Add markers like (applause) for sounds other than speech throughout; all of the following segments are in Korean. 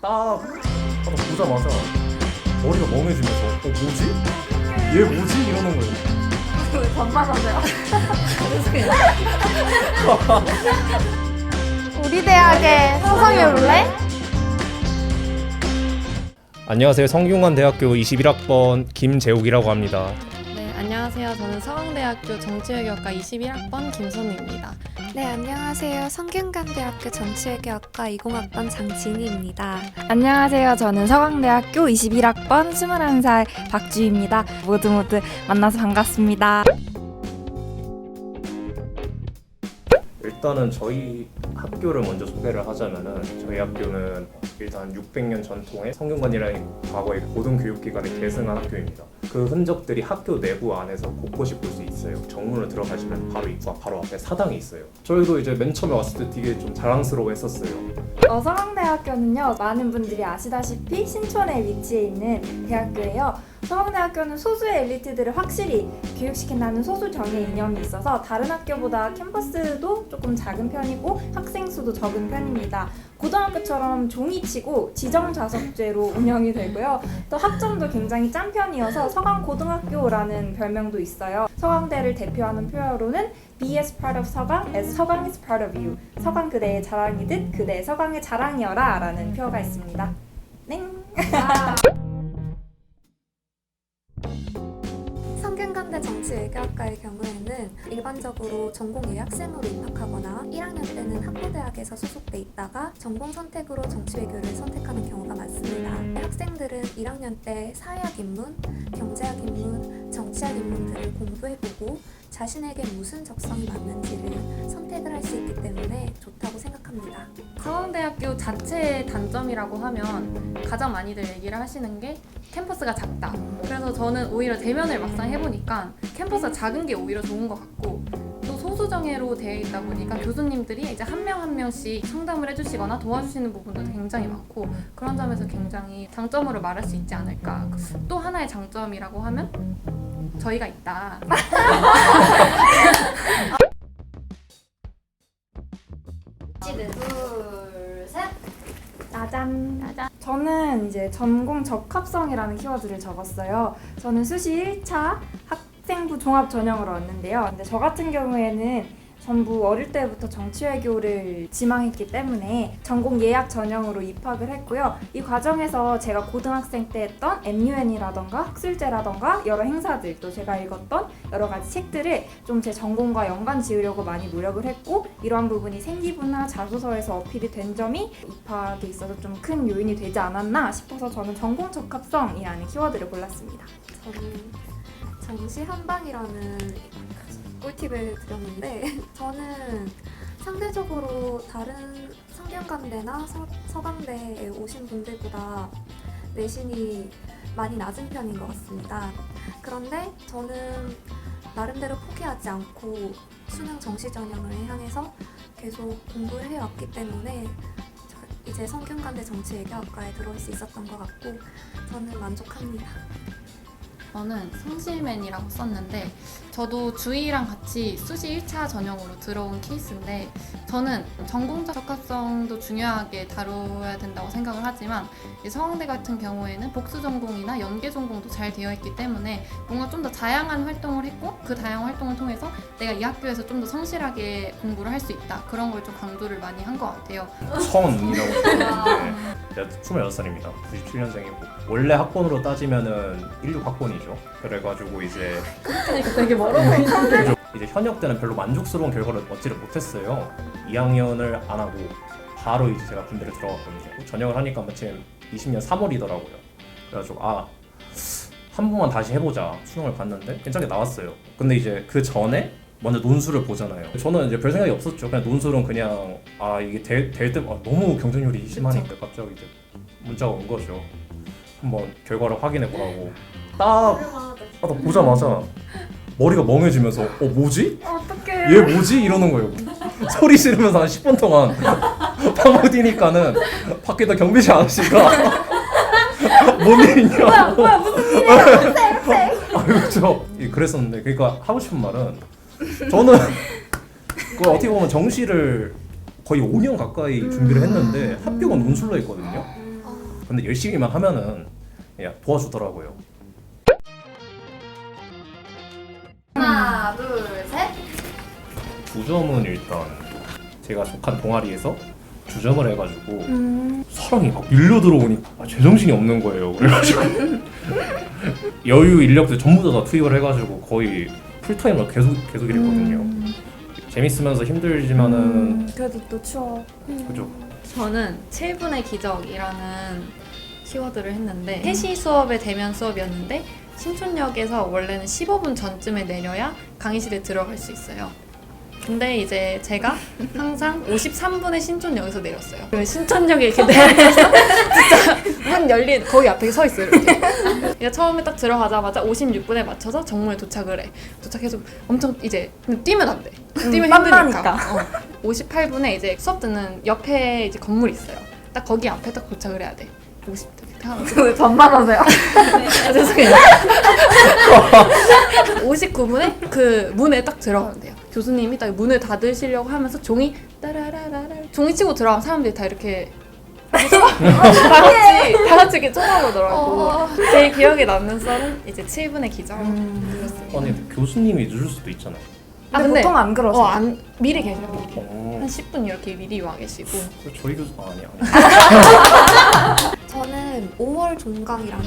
딱 하다 보자마자 머리가 멍해지면서 어 뭐지? 얘 뭐지? 이러는 거예요. 왜 반말하세요? (laughs) 우리 대학에 소송해 볼래? 안녕하세요. 성균관 대학교 21학번 김재욱이라고 합니다. 네, 안녕하세요. 저는 서강대학교 정치외교학과 21학번 김선우입니다. 네, 안녕하세요. 성균관대학교 정치외교학과 20학번 장진희입니다. 안녕하세요. 저는 서강대학교 21학번 21살 박주희입니다. 모두 모두 만나서 반갑습니다. 일단은 저희 학교를 먼저 소개를 하자면은 저희 학교는 일단 600년 전통의 성균관이라는 과거의 고등교육기관을 계승한 학교입니다. 그 흔적들이 학교 내부 안에서 곳곳이 볼 수 있어요. 정문을 들어가시면 바로 입구 앞 바로 앞에 사당이 있어요. 저희도 이제 맨 처음에 왔을 때 되게 좀 자랑스러워했었어요. 어, 서강대학교는요 많은 분들이 아시다시피 신촌에 위치해 있는 대학교예요. 서강대학교는 소수의 엘리트들을 확실히 교육시킨다는 소수 정의 이념이 있어서 다른 학교보다 캠퍼스도 조금 작은 편이고 학생 수도 적은 편입니다. 고등학교처럼 종이치고 지정 좌석제로 운영이 되고요. 또 학점도 굉장히 짠 편이어서 서강고등학교라는 별명도 있어요. 서강대를 대표하는 표어로는 Be as part of 서강 as 서강 is part of you. 서강 그대의 자랑이듯 그대 서강의 자랑이여라 라는 표어가 있습니다. 넹! 성균관대 정치외교학과의 경우에는 일반적으로 전공 예학생으로 입학하거나 1학년 때는 학부대학에서 소속돼 있다가 전공 선택으로 정치외교를 선택하는 경우가 많습니다. 학생들은 1학년 때 사회학 입문, 경제학 입문, 정치학 입문들을 공부해보고 자신에게 무슨 적성이 맞는지를 선택을 할 수 있기 때문에 좋다고 생각합니다. 서강대학교 자체의 단점이라고 하면 가장 많이들 얘기를 하시는 게 캠퍼스가 작다. 그래서 저는 오히려 대면을 막상 해보니까 캠퍼스가 작은 게 오히려 좋은 것 같고 또 소수정예로 되어 있다 보니까 교수님들이 이제 한 명 한 명씩 상담을 해주시거나 도와주시는 부분도 굉장히 많고 그런 점에서 굉장히 장점으로 말할 수 있지 않을까. 또 하나의 장점이라고 하면 저희가 있다. 짜잔. 저는 이제 전공 적합성이라는 키워드를 적었어요. 저는 수시 1차 학생부 종합 전형으로 왔는데요. 근데 저 같은 경우에는 전부 어릴 때부터 정치외교를 지망했기 때문에 전공 예약 전형으로 입학을 했고요. 이 과정에서 제가 고등학생 때 했던 MUN이라던가 학술제라던가 여러 행사들 또 제가 읽었던 여러 가지 책들을 좀 제 전공과 연관 지으려고 많이 노력을 했고 이러한 부분이 생기부나 자소서에서 어필이 된 점이 입학에 있어서 좀 큰 요인이 되지 않았나 싶어서 저는 전공 적합성이라는 키워드를 골랐습니다. 저는 정시 한방이라는 꿀팁을 드렸는데 (laughs) 저는 상대적으로 다른 성균관대나 서, 서강대에 오신 분들보다 내신이 많이 낮은 편인 것 같습니다. 그런데 저는 나름대로 포기하지 않고 수능 정시 전형을 향해서 계속 공부를 해왔기 때문에 저- 이제 성균관대 정치외교학과에 들어올 수 있었던 것 같고 저는 만족합니다. 저는 성실맨이라고 썼는데 저도 주희랑 같이 수시 1차 전형으로 들어온 케이스인데 저는 전공적 적합성도 중요하게 다뤄야 된다고 생각을 하지만 이 서강대 같은 경우에는 복수 전공이나 연계 전공도 잘 되어 있기 때문에 뭔가 좀 더 다양한 활동을 했고 그 다양한 활동을 통해서 내가 이 학교에서 좀 더 성실하게 공부를 할 수 있다 그런 걸 좀 강조를 많이 한 것 같아요. 성이라고 들었는데 제가 26살입니다. 97년생이고 원래 학번으로 따지면은 16학번이죠. 그래가지고 이제 되게 보 이제 현역 때는 별로 만족스러운 결과를 얻지를 못했어요. 2학년을 안 하고 바로 이제 제가 군대를 들어갔거든요. 전역을 하니까 마침 20년 3월이더라고요. 그래가지고 아. 한 번만 다시 해보자 수능을 봤는데 괜찮게 나왔어요. 근데 이제 그 전에 먼저 논술을 보잖아요. 저는 이제 별 생각이 없었죠. 그냥 논술은 그냥 아 이게 될때 아, 너무 경쟁률이 심하니까 갑자기 이제 문자가 온 거죠. 한번 결과를 확인해 보라고 딱 하다 보자마자 머리가 멍해지면서 어 뭐지? 어떡해. 얘 뭐지? 이러는 거예요. 소리 지르면서 한 10분 동안 방어 뛰니까는 밖에다 경비실 아저씨가 뭔 일이냐. 뭐야 무슨 일이야? 아, 그렇죠. 예, 그랬었는데 그러니까 하고 싶은 말은 저는 그 어떻게 보면 정시를 거의 5년 가까이 준비를 했는데 합격은 논술로 했거든요. 근데 열심히만 하면은 그냥 도와주더라고요. 주점은 일단 제가 속한 동아리에서 주점을 해가지고 음. 사람이 막 밀려 들어오니까 아, 제정신이 없는 거예요. 그래가지고 (laughs) 여유 인력들 전부 다 투입을 해가지고 거의 풀타임으로 계속 계속 일했거든요. 재밌으면서 힘들지만은 음, 그래도 또 추억. 그죠. 저는 7분의 기적이라는 키워드를 했는데 3시 수업의 대면 수업이었는데 신촌역에서 원래는 15분 전쯤에 내려야 강의실에 들어갈 수 있어요. 근데 이제 제가 항상 53분에 신촌역에서 내렸어요. 그러면 신촌역에 이렇게 (laughs) 내려서 진짜 문 열린 거기 앞에 서 있어요. 이렇게. 그러니까 처음에 딱 들어가자마자 56분에 맞춰서 정문에 도착을 해. 도착해서 엄청 이제 근데 뛰면 안 돼. 뛰면 힘드니까. 어. 58분에 이제 수업 듣는 옆에 이제 건물이 있어요. 딱 거기 앞에 딱 도착을 해야 돼. 50. (laughs) 왜 반말하세요? 아, (laughs) 죄송해요. 59분에 그 문에 딱 들어가면 돼요. 교수님이 딱 문을 닫으시려고 하면서 종이 따라라라라 종이 치고 들어가면 사람들이 다 이렇게 (laughs) 다 같이 다 같이 이렇게 쳐다보더라고. 제일 기억에 남는 썰은 이제 7분의 기적. 아니 근데 교수님이 늦을 수도 있잖아요. 아, 근데, 보통 안 그러세요. 어, 안 미리 계셔. 어, 한 10분 이렇게 미리 와 계시고. 저희 교수 아, 아니 아니. 저는 5월 종강이라는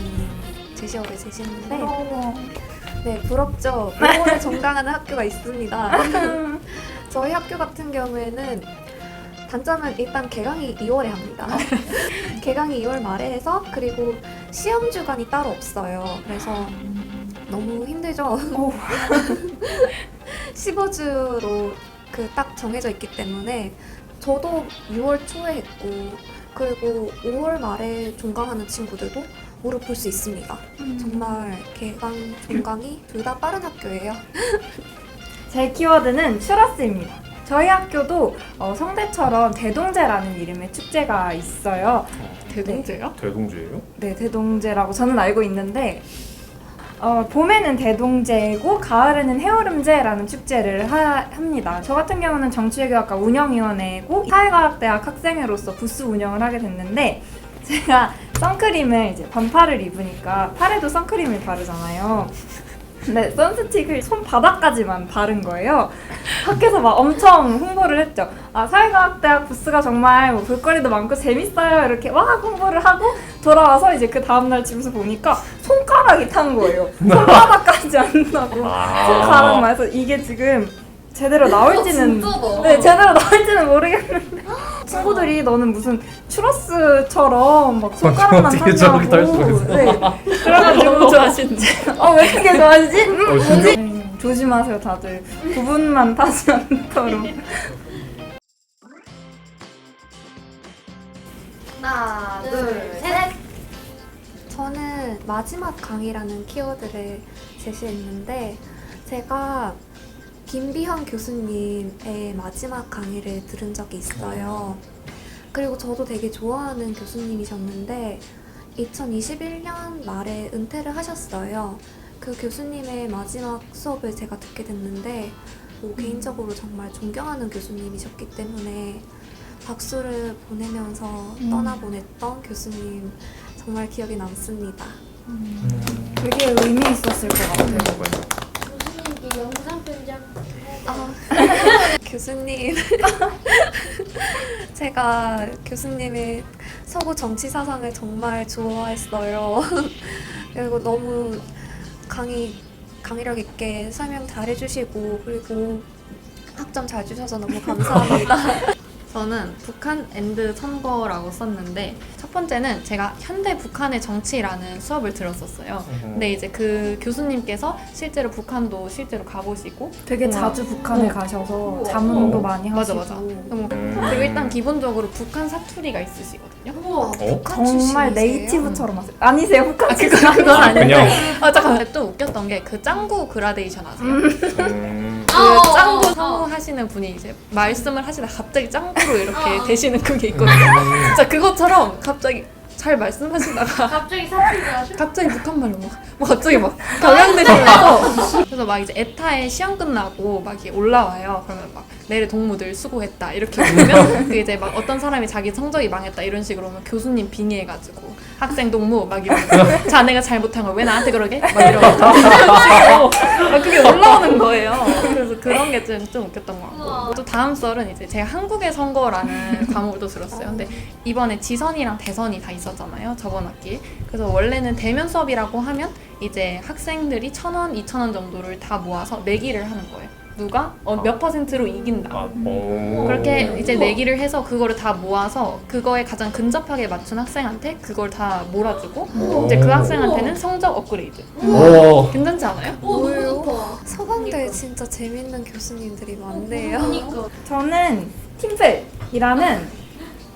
제시어를 제시했는데 네 부럽죠. 5월에 종강하는 학교가 있습니다. (laughs) 저희 학교 같은 경우에는 단점은 일단 개강이 2월에 합니다. (laughs) 개강이 2월 말에 해서 그리고 시험 주간이 따로 없어요. 그래서 너무 힘들죠. 15주로 (laughs) 그 딱 정해져 있기 때문에 저도 6월 초에 했고 그리고 5월 말에 종강하는 친구들도 무릎 볼수 있습니다. 정말 개강, 종강이 둘 다 빠른 학교예요. (laughs) 제 키워드는 추러스입니다. 저희 학교도 어, 성대처럼 대동제라는 이름의 축제가 있어요. 대동제요? 대동제예요? 네, 대동제라고 저는 알고 있는데 어, 봄에는 대동제고 가을에는 해오름제라는 축제를 하- 합니다. 저 같은 경우는 정치외교학과 운영위원회고 사회과학대학 학생으로서 부스 운영을 하게 됐는데 제가 선크림을 이제 반팔을 입으니까 팔에도 선크림을 바르잖아요. 근데 선스틱을 손바닥까지만 바른 거예요. 밖에서 막 엄청 홍보를 했죠. 아, 사회과학대학 부스가 정말 뭐 볼거리도 많고 재밌어요. 이렇게 막 홍보를 하고 돌아와서 이제 그 다음날 집에서 보니까 손가락이 탄 거예요. (laughs) 손바닥까지 안 나고 아. 손가락만 해서 이게 지금 제대로 나올지는 너. 네 제대로 나올지는 모르겠는데 친구들이 너는 무슨 추러스처럼 막 손가락만 어떻게 저렇게 탄다고 할 수가 있어. 네 그래가지고 너무 좋아하시는데. 어왜 그렇게 좋아하시지? 음, 어, 진짜? 뭐지? 음, 조심하세요 다들 부분만 타지 않도록 하나, 둘, 셋. 저는 마지막 강의라는 키워드를 제시했는데 제가 김비현 교수님의 마지막 강의를 들은 적이 있어요. 그리고 저도 되게 좋아하는 교수님이셨는데 2021년 말에 은퇴를 하셨어요. 그 교수님의 마지막 수업을 제가 듣게 됐는데 뭐 개인적으로 정말 존경하는 교수님이셨기 때문에 박수를 보내면서 떠나보냈던 교수님 정말 기억에 남습니다. 되게 의미 있었을 것 같아요 교수님께 영상 편지 아, 교수님. (laughs) 제가 교수님의 서구 정치 사상을 정말 좋아했어요. (laughs) 그리고 너무 강의, 강의력 있게 설명 잘 해주시고, 그리고 학점 잘 주셔서 너무 감사합니다. (laughs) 저는 북한 앤드 선거라고 썼는데 첫 번째는 제가 현대 북한의 정치라는 수업을 들었었어요. 근데 이제 그 교수님께서 실제로 북한도 실제로 가보시고 되게 우와. 자주 북한에 어. 가셔서 자문도 어. 많이 맞아 하시고 맞아. 그리고 음. 그리고 일단 기본적으로 북한 사투리가 있으시거든요. 어? 북한 정말 출신이세요? 네이티브처럼 하세요 아니세요 북한 아 그건 그건 아닌데. 그냥 아 잠깐 또 웃겼던 게 그 짱구 그라데이션 아세요? 음, 그 어, 짱구. 사무하시는 분이 이제 말씀을 하시다 갑자기 짱구로 이렇게 되시는 그게 있거든요. 진짜 그것처럼 갑자기 잘 말씀하시다가 (laughs) 갑자기 사투리가 하셔? 갑자기 북한말로 막, 막 갑자기 막 경향되시면서 그래서 막 이제 에타의 시험 끝나고 막 이게 올라와요. 그러면 막 내일 동무들 수고했다 이렇게 오면 (laughs) 그 이제 막 어떤 사람이 자기 성적이 망했다 이런 식으로 오면 교수님 빙의해가지고 학생 동무 막 이러고 (laughs) 자네가 잘못한 걸 왜 나한테 그러게? 막 이러고 (laughs) 막 그게 올라오는 거예요. 그래서 그런 게 좀 좀 웃겼던 것 같고 또 다음 썰은 이제 제가 한국의 선거라는 (laughs) 과목을 또 들었어요. 근데 이번에 지선이랑 대선이 다 있었잖아요. 저번 학기. 그래서 원래는 대면 수업이라고 하면 이제 학생들이 천 원, 이천 원 정도를 다 모아서 내기를 하는 거예요. 누가 어, 몇 퍼센트로 이긴다. 아, 오. 그렇게 이제 내기를 해서 그거를 다 모아서 그거에 가장 근접하게 맞춘 학생한테 그걸 다 몰아주고 오. 이제 그 학생한테는 성적 업그레이드. 오. 괜찮지 않아요? 좋다. 서강대에 진짜 재밌는 교수님들이 많네요. 그러니까. 저는 팀플이라는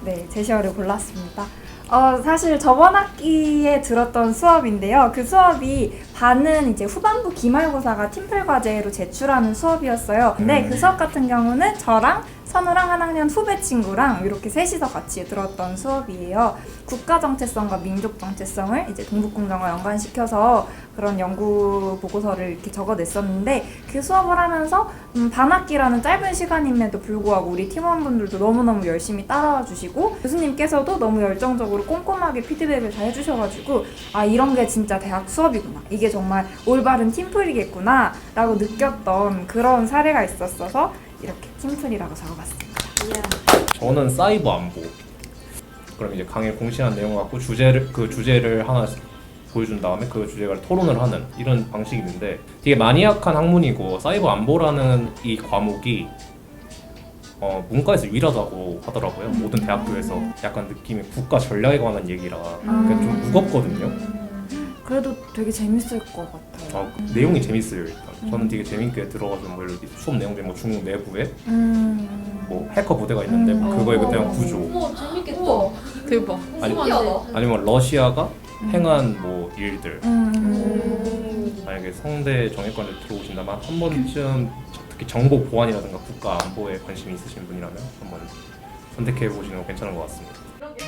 네, 제시어를 골랐습니다. 어, 사실 저번 학기에 들었던 수업인데요. 그 수업이 반은 이제 후반부 기말고사가 팀플 과제로 제출하는 수업이었어요. 근데 음. 그 수업 같은 경우는 저랑 선우랑 한 학년 후배 친구랑 이렇게 셋이서 같이 들었던 수업이에요. 국가 정체성과 민족 정체성을 이제 동북공정과 연관시켜서 그런 연구 보고서를 이렇게 적어냈었는데 그 수업을 하면서 음, 반학기라는 짧은 시간임에도 불구하고 우리 팀원분들도 너무너무 열심히 따라와 주시고 교수님께서도 너무 열정적으로 꼼꼼하게 피드백을 잘 해주셔가지고 아 이런 게 진짜 대학 수업이구나 이게 정말 올바른 팀플이겠구나 라고 느꼈던 그런 사례가 있었어서 이렇게 팀플이라고 적어봤습니다. 저는 사이버 안보. 그럼 이제 강의 공시한 내용 갖고 주제를 그 주제를 하나 보여준 다음에 그 주제를 토론을 하는 이런 방식이 있는데 되게 마니악한 학문이고 사이버 안보라는 이 과목이 어, 문과에서 유일하다고 하더라고요. 모든 대학교에서 약간 느낌이 국가 전략에 관한 얘기라 그러니까 좀 무겁거든요. 그래도 되게 재밌을 것 같아요. 아, 음. 내용이 재밌어요 일단. 음. 저는 되게 재밌게 들어가서 뭐 예를 들어 수업 내용들 뭐 중국 내부에 음. 뭐 해커 부대가 있는데 뭐 음. 그거에 어. 대한 구조 우와 재밌겠다. 대박. 아니, 아니면 뭐 러시아가 음. 행한 뭐 일들 음. 아, 만약에 성대 정액관을 들어오신다면 한 번쯤 특히 정보 보안이라든가 국가 안보에 관심이 있으신 분이라면 한번 선택해 보시는 거 괜찮은 것 같습니다. 이렇게.